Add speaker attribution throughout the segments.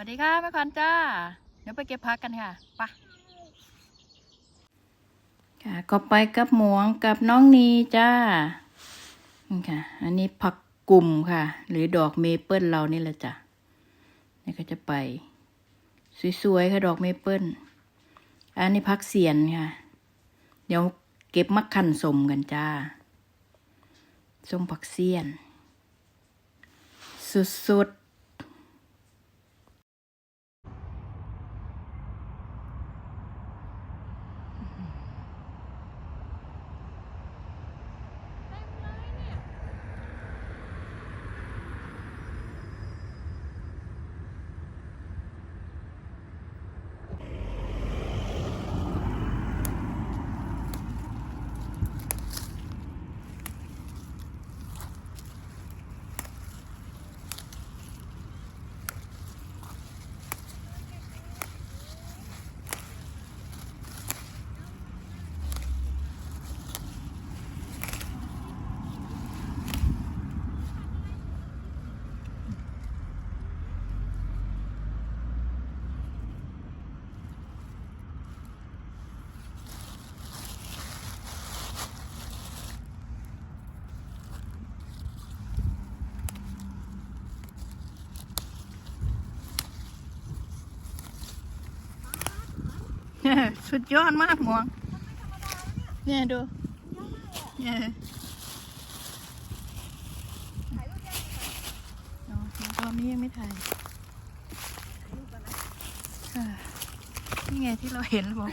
Speaker 1: วัสดีค่ะแม่ควันจ้า เดี๋ยวไปเก็บพักกันค่ะไปะค่ะ ก็ไปกับหมวงกับน้องนีจ้านี่ค่ะ อันนี้ผักกลุ่มค่ะ หรือดอกเมเปิลเรานี่แหละจ้ะนี่ก็จะไป สวยๆค่ะดอกเมเปิลอันนี้พักเสียนค่ะ เดี๋ยวเก็บมักขันสมกันจ้าส้มผักเสียน สุดๆ สุดยอดมากหมวงเนี่ยดูเนี่ยอ๋อตอนนี้ยังไม่ถ่ายนี่ไงที่เราเห็นเราบอก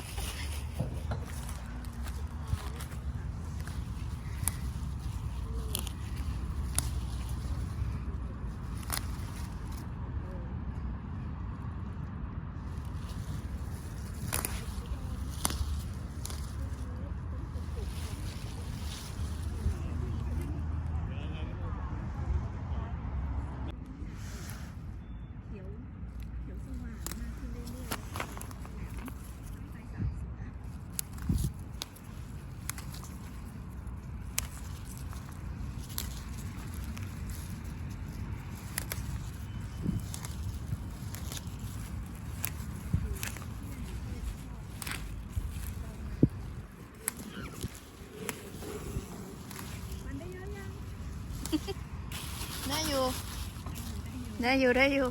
Speaker 2: ได้อยู่
Speaker 1: ได้อยู่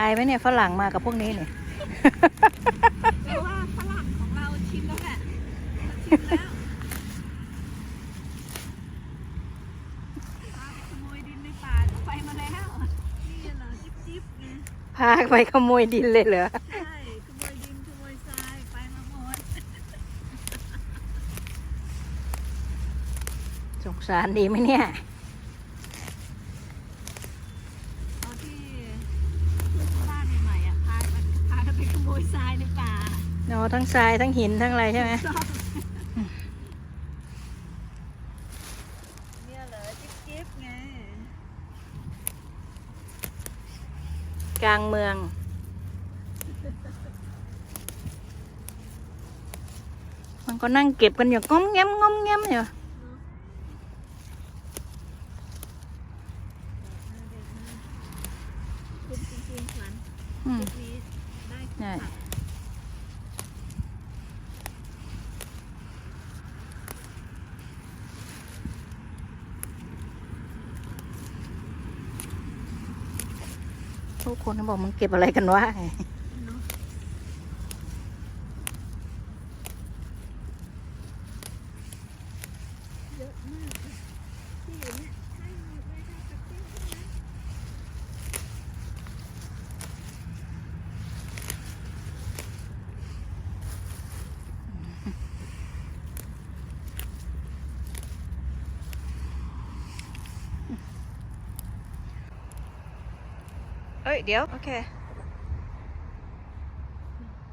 Speaker 1: อา
Speaker 2: ย
Speaker 1: ไหมเนี่ยฝรั่งมากับพวกนี้เนี่ย
Speaker 2: เพรว่าฝรั่งของเราชิมแล้วแหละชิมแล้ว
Speaker 3: ขโมยดินใล้เหรอ
Speaker 1: พาไปขโมยดินเลยเหรอ
Speaker 2: ใช่ขโมยดินขโมยทรายไปมาหมด
Speaker 1: สงสารดีไหมเนี่ย
Speaker 2: ทั้
Speaker 1: งทรายทั้งหินทั้งอะไรใช่ไหม
Speaker 2: เนี่ยเหรอจิ๊บจิ๊บไง
Speaker 1: กลางเมือง มันก็นั่งเก็บกันอยู่ก้มแง้มง้มแง้มอยู่
Speaker 2: คุณจริงๆขวัญ
Speaker 1: อืม
Speaker 2: คลิปนี้ได้
Speaker 1: ใช่
Speaker 2: ค่ะ
Speaker 1: ทุก คนเขาบอกมึงเก็บอะไรกันวะ
Speaker 2: เนอะเยอะมากเลยที่อยู่เนี่ยใช่หมดเลยค่ะกระเจี๊ยบทั้งนั้น
Speaker 1: เอ้ย เดี๋ยว โอเค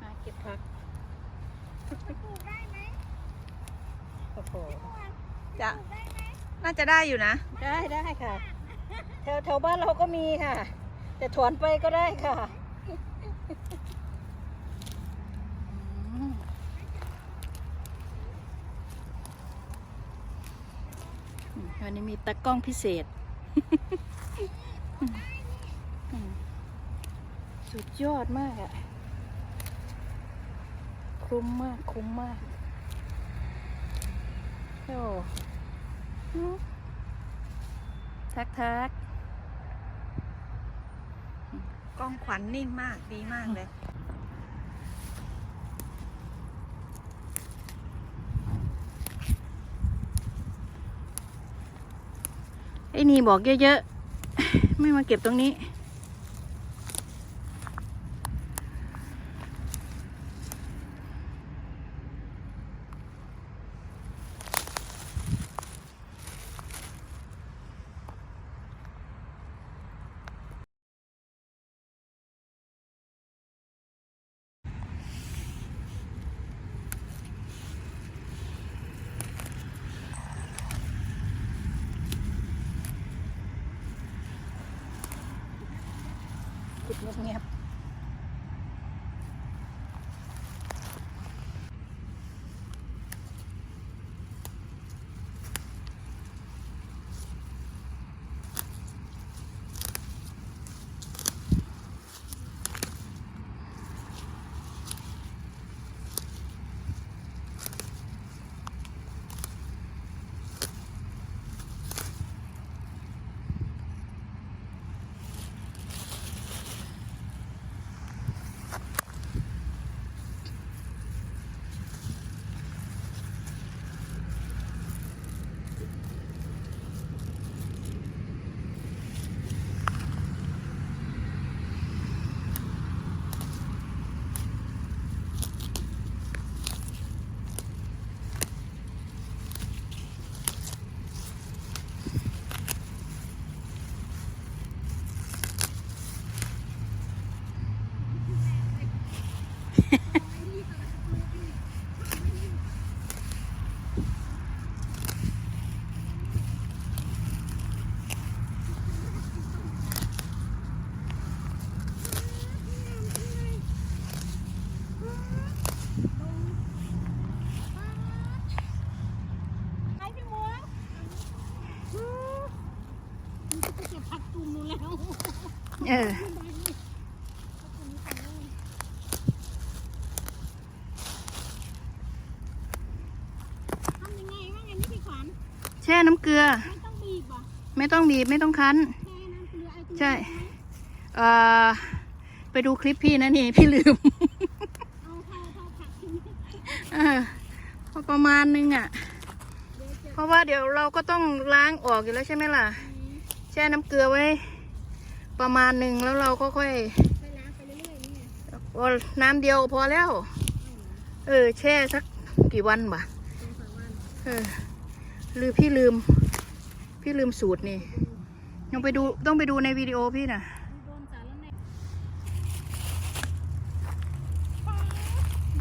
Speaker 1: มาเก็บผัก
Speaker 2: ปลูกได้ไหม
Speaker 1: โอ้โห
Speaker 2: จะ
Speaker 1: จะ
Speaker 2: ปลูกได้ไหม
Speaker 1: น่าจะได้อยู่นะ ได้ได้ค่ะ แถวแถวบ้านเราก็มีค่ะ แต่ถอนไปก็ได้ค่ะอืมวันนี้มีตากล้องพิเศษอืม สุดยอดมากอะคุ้มมากคุ้มมากโอ้อืมทักทัก
Speaker 2: กล้องขวัญนิ่งมากดีมากเลย
Speaker 1: ไอ้นี่บอกเยอะๆ ไม่มาเก็บตรงนี้ ปิดเงียบ เออ
Speaker 2: ทำยังไงว่าไงนี่พี่ขวัญ
Speaker 1: แช่น้ำเกลือ
Speaker 2: ไม่ต้องบีบอะ
Speaker 1: ไม่ต้องบีบไม่ต้องคั้น
Speaker 2: แค่น้ำเกลือไอ้ตัว
Speaker 1: ใช่ เอ่อ ไปดูคลิปพี่นะนี่ พี่ลืม
Speaker 2: เอาเท่าเท่าผักทิ้ง
Speaker 1: เออพอประมาณนึงอะ
Speaker 2: เดี๋ยวจะ
Speaker 1: เพราะว่าเดี๋ยวเราก็ต้องล้างออกอยู่แล้วใช่ไหมล่ะ แช่น้ำเกลือไว้ ประมาณหนึ่งแล้วเราก็ค่อย
Speaker 2: ไปล้าง
Speaker 1: โอ้น้ำเดียวพอแล้ว เออ แช่สักกี่วันบ่ะ
Speaker 2: สองสามวัน
Speaker 1: เออลืมพี่ลืม พี่ลืมสูตรนี่ยังไปดูต้องไปดูในวิดีโอพี่น่ะ
Speaker 2: โดนสารแล้วเนี่ย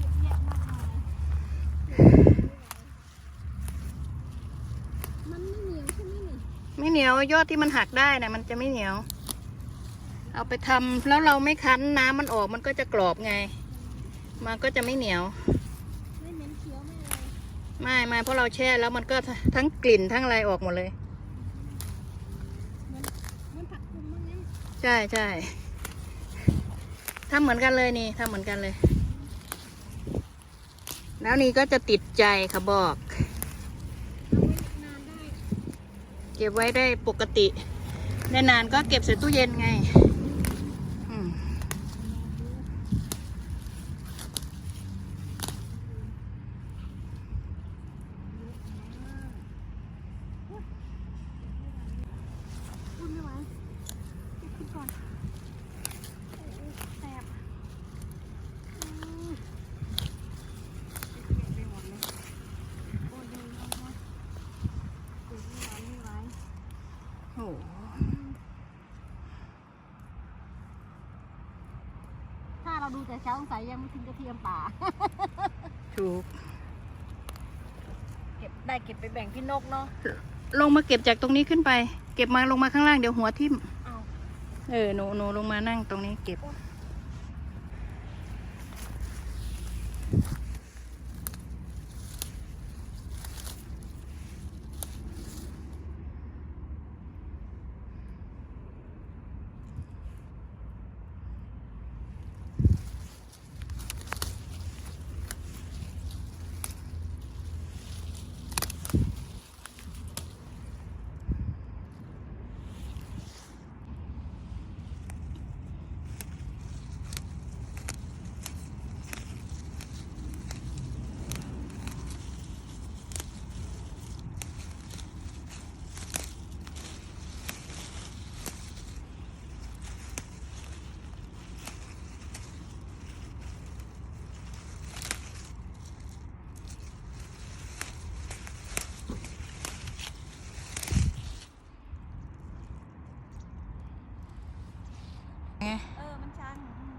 Speaker 2: เยอะแยะมากมายมันไม่เหนียวใช่ไหมนี่
Speaker 1: ไม่เหนียวยอดที่มันหักได้นะมันจะไม่เหนียว เอาไปทำแล้วเราไม่คั้นน้ำมันออกมันก็จะกรอบไง มันก็จะไม่เหนียว
Speaker 2: ไม่เหม็นเขียวไม่เลย
Speaker 1: ไม่ไม่เพราะเราแช่แล้วมันก็ทั้งกลิ่นทั้งอะไรออกหมดเลย
Speaker 2: มันผักคุมมั้งงั้น
Speaker 1: ใช่ใช่ทำเหมือนกันเลยนี่ทำเหมือนกันเลย แล้วนี่ก็จะติดใจค่ะบอก เก็บไว้ได้ปกติได้นานก็เก็บใส่ตู้เย็นไงอืม
Speaker 2: พูดไม่ไหวเก็บขึ้นก่อนแสบอืมเก็บไปหมดเลยโอ้ยดูนะว่าปลูกไม่ไหวไม่ไหว
Speaker 1: โอ้โห
Speaker 2: ถ้าเราดู แต่เช้าสงสัยยังไม่ถึงกระเทียมป่า
Speaker 1: ถูก
Speaker 2: เก็บได้เก็บไปแบ่งพี่นกเนาะ
Speaker 1: ลงมาเก็บจากตรงนี้ขึ้นไป เก็บมาลงมาข้างล่างเดี๋ยวหัวทิ่ม
Speaker 2: เอา
Speaker 1: เออหนูหนูลงมานั่งตรงนี้เก็บ
Speaker 2: เออมันชันอืม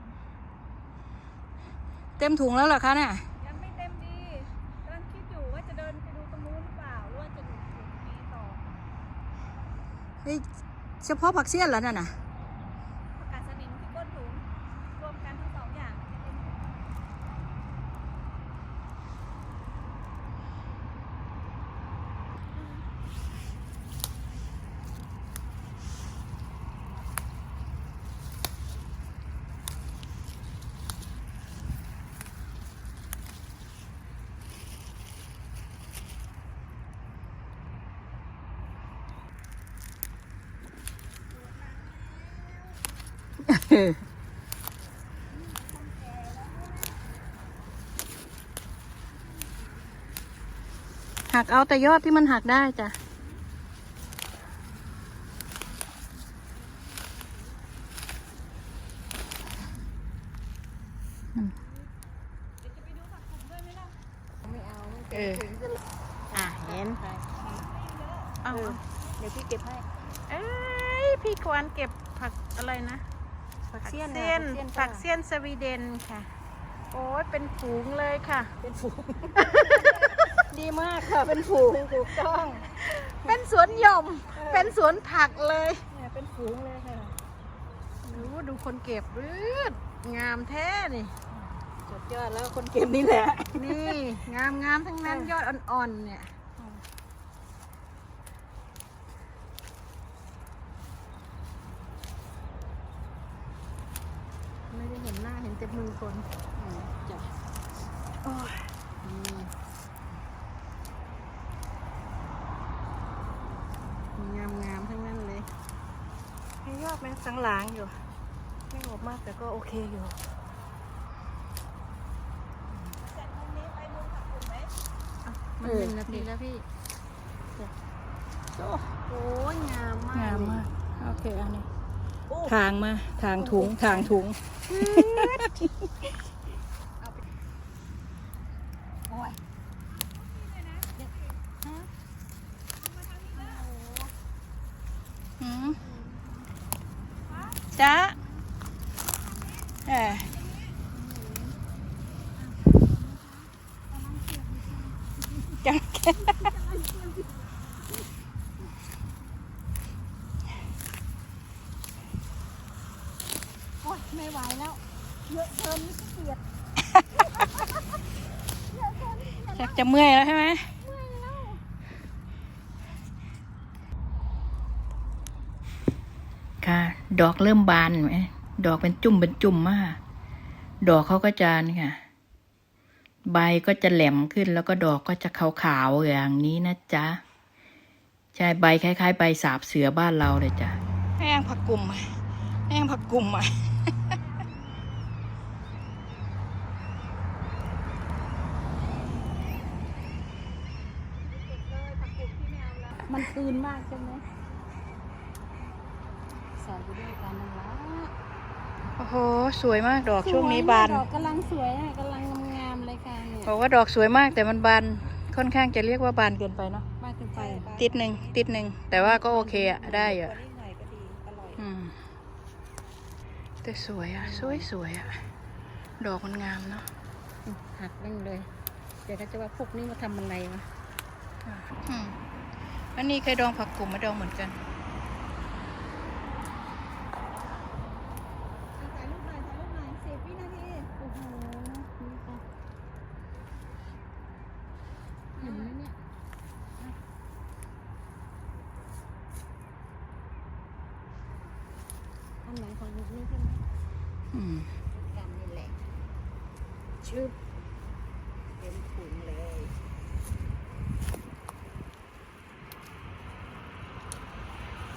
Speaker 1: เต็มถุงแล้วเหรอคะเนี่ย
Speaker 2: ยังไม่เต็มดีกำลังคิดอยู่ว่าจะเดินไปดูตรงนู้นหรือเปล่าหรือว่าจะดูตรงนี้ต่อ
Speaker 1: เฮ้ยเฉพาะผักเสี้ยนเหรอนั่นน่ะ
Speaker 2: ผักกาดสนิมที่ก้นถุงรวมกันทั้งสองอย่างจะเป็นถุง
Speaker 1: หักเอาแต่ยอดที่มันหักได้จ้ะ
Speaker 2: เดี๋ยวจะไปดูผักกลุ่มด้วยไหมล่ะไม่เอา
Speaker 1: เออ อะเห็นเอาเดี๋ยวพี่เก็บให้ เอ้ย พี่ควรเก็บผักอะไรนะ ผักเสี้ยน
Speaker 2: เสี้ยน
Speaker 1: ผักเสี้ยนสวีเดนค่ะ โอ้ยเป็นฝูงเลยค่ะ
Speaker 2: เป็นฝูง
Speaker 1: ดีมากค่ะ เป็นฝูงถูกต้อง
Speaker 2: เป็นสวนหย่อม
Speaker 1: เป็นสวนผักเลย
Speaker 2: เนี่ยเป็นฝูงเลยค่ะ
Speaker 1: ดูดูคนเก็บรืดงามแท้นี่
Speaker 2: สุดยอดแล้วคนเก็บนี่แหละ
Speaker 1: นี่ งามงามทั้งนั้นยอดอ่อนๆเนี่ย
Speaker 2: ไม่ได้เห็นหน้าเห็น แต่มือคนจ้ะ
Speaker 1: โอ้ย
Speaker 2: งามงามๆทั้งนั้นเลย
Speaker 1: ให้ยอดมันสังหลางอยู่ ไม่ออกมากแต่ก็โอเคอยู่
Speaker 2: มันหนึ่งนาทีแล้วพี่
Speaker 1: โอ้
Speaker 2: โอ้ยงามมาก
Speaker 1: งาม
Speaker 2: เลย
Speaker 1: มาก โอเค อันนี้ ทางมา ทางถุงทางถุง
Speaker 2: โอ้ย
Speaker 1: หืมจ้าเออ จังแค่
Speaker 2: โอ้ยไม่ไหวแล้ว เยอะเกินขี้เกียจ
Speaker 1: ชักจะเมื่อยแล้วใช่ไหม
Speaker 2: เมื่อยแล้ว
Speaker 1: ค่ะ ดอกเริ่มบานไหมดอกเป็นจุ่มเป็นจุ่มมาก ดอกเขาก็จะนี่ค่ะ ใบก็จะแหลมขึ้นแล้วก็ดอกก็จะขาวๆอย่างนี้นะจ๊ะ ใช่ใบคล้ายๆ ใบสาบเสือบ้านเราเลยจ้ะแห้งผักกุ่มอะแห้งผักกุ่มอะ
Speaker 2: มันคืนมากใช่ไหมสอนไปด้วยกันนั่นละ
Speaker 1: โอ้โห สวยมากดอกช่วงนี้บาน
Speaker 2: ดอกกำลังสวยอะกำลังงามๆเลยค่ะเนี่ย
Speaker 1: บอกว่าดอกสวยมากแต่มันบานค่อนข้างจะเรียกว่าบานเกินไปเนาะ
Speaker 2: บ้านขึ้นไป
Speaker 1: ติดหนึ่งติดหนึ่งแต่ว่าก็โอเคอะได้อยู่อะ
Speaker 2: นิดหน่อยก็ดีอร่อย
Speaker 1: อืมแต่สวยอะสวยสวยอะดอกมันงามเนาะ
Speaker 2: หักเร่งเลย เดี๋ยวเขาจะว่าพวกนี้มาทำอะไรวะ
Speaker 1: อืม อันนี้เคยดองผักกลุ่มมาดองเหมือนกัน
Speaker 2: ถ่ายรูปหน่อยถ่ายรูปหน่อยสิบวินาที โอ้โหนี่ค่ะเห็นไหมเนี่ยอันไหนของลูกนี่ใช่ไหม
Speaker 1: อืม
Speaker 2: กันนี่แหละชื่อเต็มถุงเลย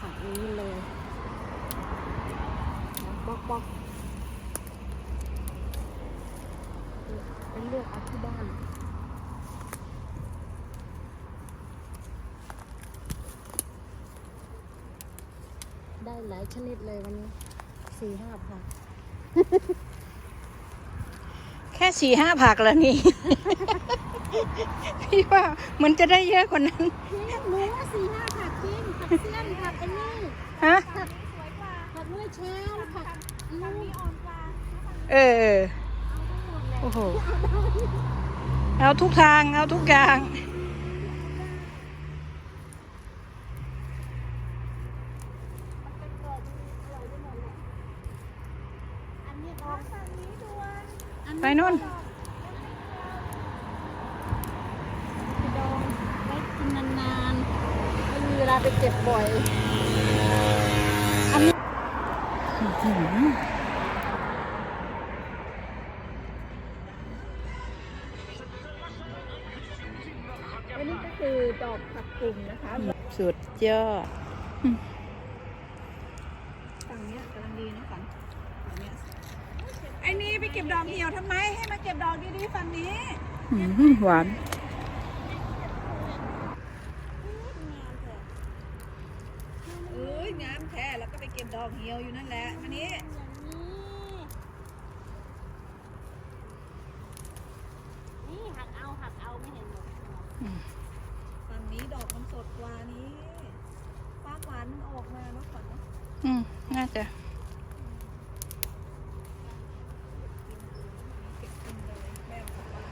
Speaker 2: ฝั่งนี้เลยแล้วบล็อกบล็อกเป็นเลือกเอาที่บ้าน ได้หลายชนิดเลยวันนี้สี่ห้าพัน
Speaker 1: แค่สี่ห้าผักแล้วนี่ พี่ว่ามันจะได้เยอะกว่านั้น
Speaker 2: นี่หนูว่าสี่ห้าผักจริงผักเสี้ยนผักไอ้นี่
Speaker 1: ฮะ
Speaker 2: ผักผักเมื่อเช้าผักลูกอ่อนกว่า
Speaker 1: เออเออ โอ้โห เอาทุกทาง เอาทุกอย่าง
Speaker 2: อันนี้ออกฝั่งนี้ด่วน
Speaker 1: ไป นู่น
Speaker 2: ไปดองไว้กินนานๆไม่มีเวลาไปเก็บบ่อย อันนี้อันนี้ก็คือดอกผักกลุ่มนะคะ
Speaker 1: สุดยอด
Speaker 2: ฝั่งเนี้ยกำลังดีนะฝั่งฝั่งเนี้ยไอ้นี่ไปเก็บดอกเหี่ยวทำไม ให้มาเก็บดอกดีๆฝั่งนี้
Speaker 1: อืมหวาน
Speaker 2: เอ้ยงามแท้แล้วก็ไปเก็บดอกเหี่ยวอยู่นั่นแหละมานี้นี่หักเอาหักเอาไม่เห็นหรอก
Speaker 1: อืม
Speaker 2: ฝั่งนี้ดอกมันสดกว่านี้ความหวานมันออกมาแล้วก่อนเนอะ
Speaker 1: อืม น่าจะ
Speaker 2: เก็บกินเลยแม่บอกว่า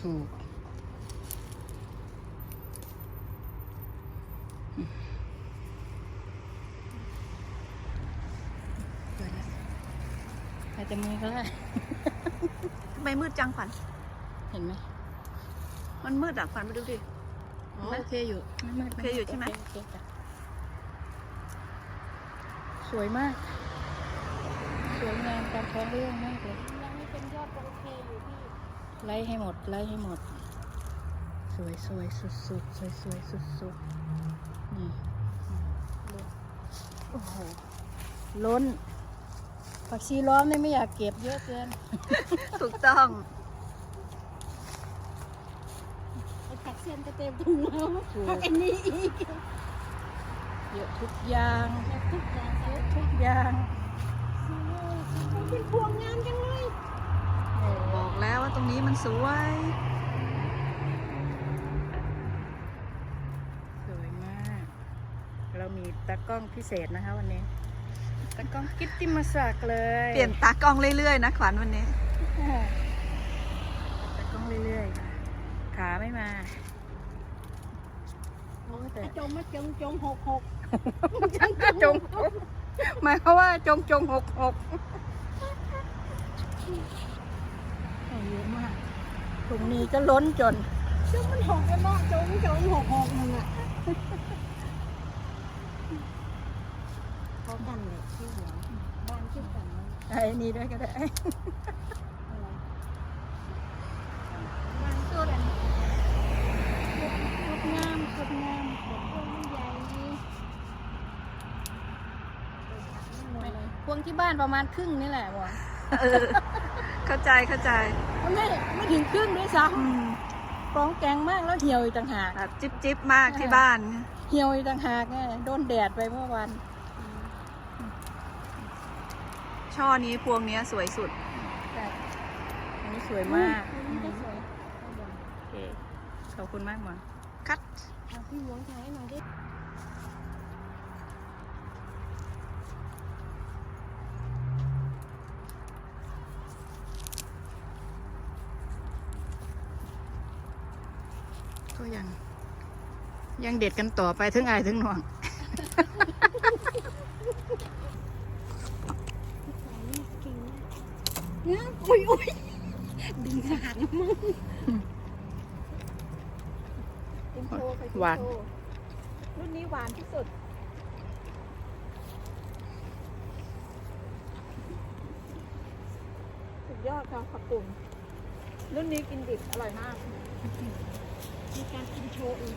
Speaker 1: ถูกอืมเปิดแล้วใครจะมือก็ได้
Speaker 2: ทำไมมืดจังขวัญ
Speaker 1: เห็นไหม
Speaker 2: มันมืดอะขวัญไปดูดิ
Speaker 1: อ๋อโอเคอยู่ไม่ไม่
Speaker 2: โอเคอยู่ใช่ไหม
Speaker 1: โอเคจ้ะสวยมาก สวยงามการท้องเรื่องมากเลย
Speaker 2: ยังไม่เป็นยอดโอเคอยู่พี่
Speaker 1: ไล่ให้หมด ไล่ให้หมด สวยสวยสุดสุดสวยสวยสุดสุดนี่โอ้โห ล้น ผักชีล้อมนี่ไม่อยากเก็บเยอะเกิน
Speaker 2: ถูกต้อง
Speaker 1: ก
Speaker 2: ผักเส้นก็เต็มถุงแล้ว
Speaker 1: ถูก
Speaker 2: ผักอันนี้อีก
Speaker 1: เยอะทุกอย่าง
Speaker 2: แล้วทุกอย่าง
Speaker 1: เยอะทุกอย่าง
Speaker 2: มันเป็นพวงงามจังเลย
Speaker 3: บอกแล้วว่าตรงนี้มันสวย
Speaker 1: สวยมาก เรามีตากล้องพิเศษนะคะวันนี้ตากล้องกิตติมาศักดิ์เลย
Speaker 3: เปลี่ยนตากล้องเรื่อยๆนะขวัญวันนี้
Speaker 1: ตากล้องเรื่อยๆค่ะขาไม่มา
Speaker 2: โอ้ยแต่จงมาจงจงหกหก
Speaker 1: จงหมายความว่าจงจงหกหก เยอะมากถุงนี้ก็ล้นจน
Speaker 2: จงมันหกกันเนาะจงจงหกหกนั่นอะเขากันเลยที่หัวบ้านขึ้นกันเลย
Speaker 1: ไอ้นี่ด้วยก็ได้
Speaker 2: อะไรบ้านตัวกันชุดงามชุดงามแบบพวงมันใหญ่นี่หมดเลย
Speaker 1: พวงที่บ้านประมาณครึ่งนี่แหละวะ
Speaker 3: เออเข้าใจเข้าใจ
Speaker 1: ไม่ไม่ถึงครึ่งด้วยซ้
Speaker 3: อืมำ
Speaker 1: กรองแกงมากแล้วเหี่ยวอีกต่างหาก
Speaker 3: แบบจิ๊บจิ๊บมากที่บ้าน
Speaker 1: เหี่ยวอีกต่างหากไงโดนแดดไปเมื่อวัน
Speaker 3: ช่อนี้พวงเนี้ยสวยสุด
Speaker 1: อันนี้สวยมาก
Speaker 2: อันนี้ก็สวย
Speaker 1: โอเคขอบคุณมากหมอ
Speaker 3: คัด
Speaker 2: เอาพี่หลวงถ่ายหน่อยดิ
Speaker 1: ยังเด็ดกันต่อไปถึงอายถึงหน่วง
Speaker 2: เนี่ยอุ้ยอุ้ยดึงขาดนะมึงเป็นโชว์ไปเป็น
Speaker 1: หวาน
Speaker 2: โชว์รุ่นนี้หวานที่สุด สุดยอดค่ะผักกุ่มรุ่นนี้กินดิบอร่อยมาก มีการกินโชว์อีก